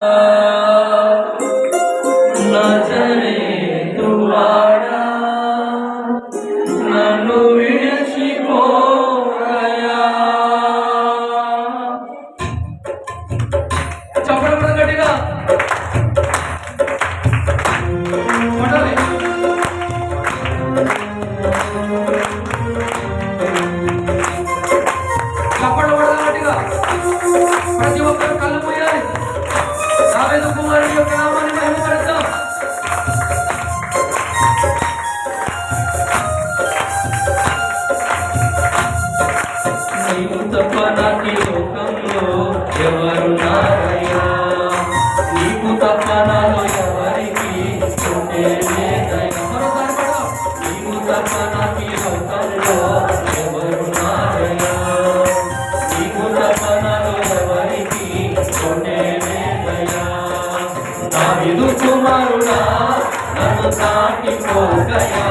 呃 దాటిపోగయా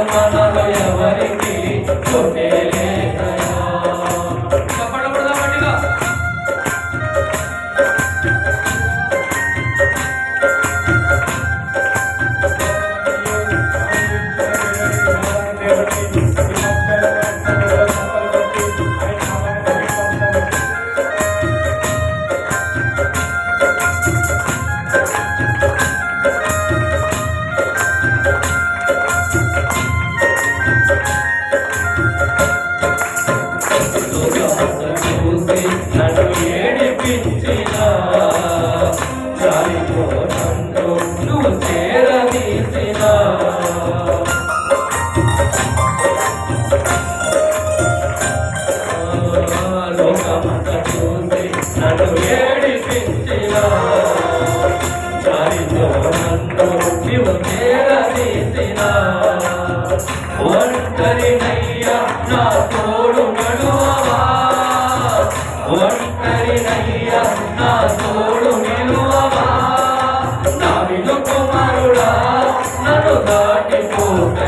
నీవు నన్ను దాటిపోకయా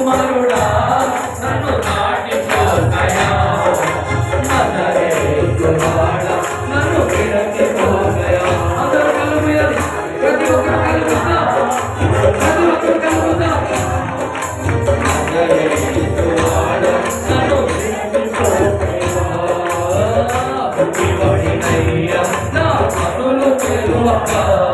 What?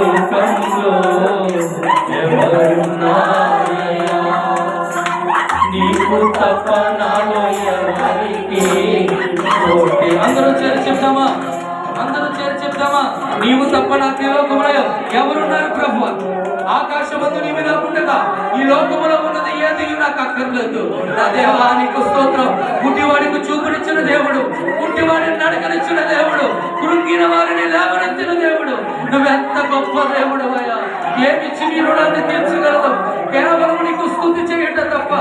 లోకంలో తప్ప నాలో ఎవరికి అందరూ చేరి చెప్తామా అందరూ చేరి చెప్తామా నీవు తప్ప నాకు ఈ లోకంలో ఎవరున్నారు ప్రభు ఆకాశమందు నీవి నాకుండగా ఈ లోకములో ఉన్నది ఏది నాకు అక్కర్లేదు నా దేవా నీకు స్తోత్రం గుడ్డివాడికి చూపునిచ్చిన దేవుడు? గుడ్డివాడిని నడకనిచ్చిన దేవుడు? కృంగిన వారిని లేవనెత్తిన దేవుడు? నువ్వెంత గొప్ప దేవుడవయ్యా ఏమిచ్చి నీ రుణాన్ని తీర్చగలదు? కేవలం నీకు స్థుతి చేయటం తప్ప.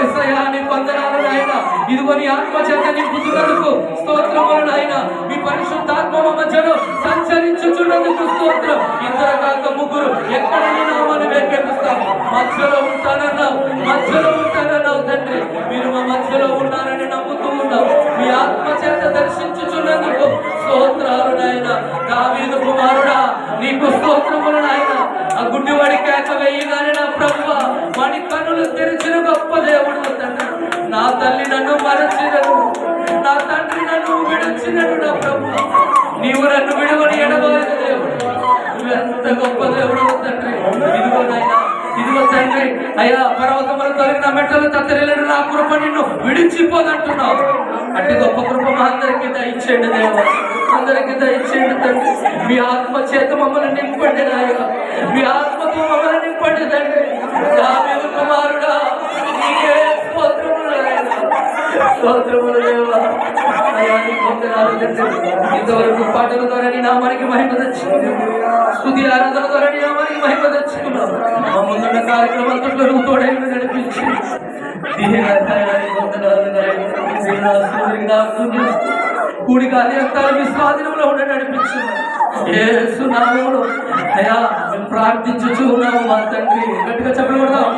ఏసయ్యా నీ వందనాలు నాయన ఇదిగో నీ ఆత్మ చేత బుద్ధులకు స్తోత్రములు నాయన మీ పరిశుద్ధాత్మ మా మధ్యలో సంచరించుచున్నందుకు స్తోత్రం. ఇద్దరు కాక ముగ్గురు ఎక్కడ నీ నామాన్ని వేకెపిస్తాము మధ్యలో ఉంటానన్నావు మధ్యలో ఉంటానన్నావు తండ్రి. మీరు మా మధ్యలో ఉన్నారని నమ్ముతూ ఉన్నావు. మీ ఆత్మ చేత దర్శించుచున్నందుకు స్తోత్రాలు నాయన. దావీదు కుమారుడా నీకు స్తోత్రములు నాయన. ఆ గుడ్డివాడి కేక వేయగానే నా ప్రభు వాడి కన్నులు తెరిచిన గొప్ప దేవుడు తండ్రి. నా తల్లి నన్ను మరచినను. నా తండ్రి నన్ను విడచినను నా ప్రభు నీవు నన్ను విడవని ఎడబాయని దేవుడు. నువ్వు ఎంత గొప్ప దేవుడు తండ్రి. తండ్రి అయ్యా పర్వతములు తొలగిన మెట్టలు తత్తరిల్లను నా కృప నిన్ను విడిచిపోదంటున్నావు. అంటే గొప్ప కృప మా అందరికీ దయచేయండి దేవ. అందరికీ దయచేయండి తండ్రి. మీ ఆత్మ చేత మమ్మల్ని నింపండి నాయన. మీ ఆత్మతో మమ్మల్ని నింపండి తండ్రి. కుమారుడా స్తోత్రములు దేవ అయ్యా నీ వందనాలు తండ్రి ఇంతవరకు పాటల ద్వారా నీ నామానికి మహిమ తెచ్చుకుంది స్థుతి ఆరాధన ద్వారా నీ నామానికి మహిమ తెచ్చుకున్నావు మా ముందున్న కార్యక్రమంతో నువ్వు తోడైన నడిపించి దీనికంతానికి వందనాలు నాయన. కూడి కార్యక్రమాలు మీ స్వాధీనంలో ఉండి నడిపించున్నాను యేసు నామములో అయ్యా మేము ప్రార్థించుచు ఉన్నాము మా తండ్రి గట్టిగా చెప్పకూడదాం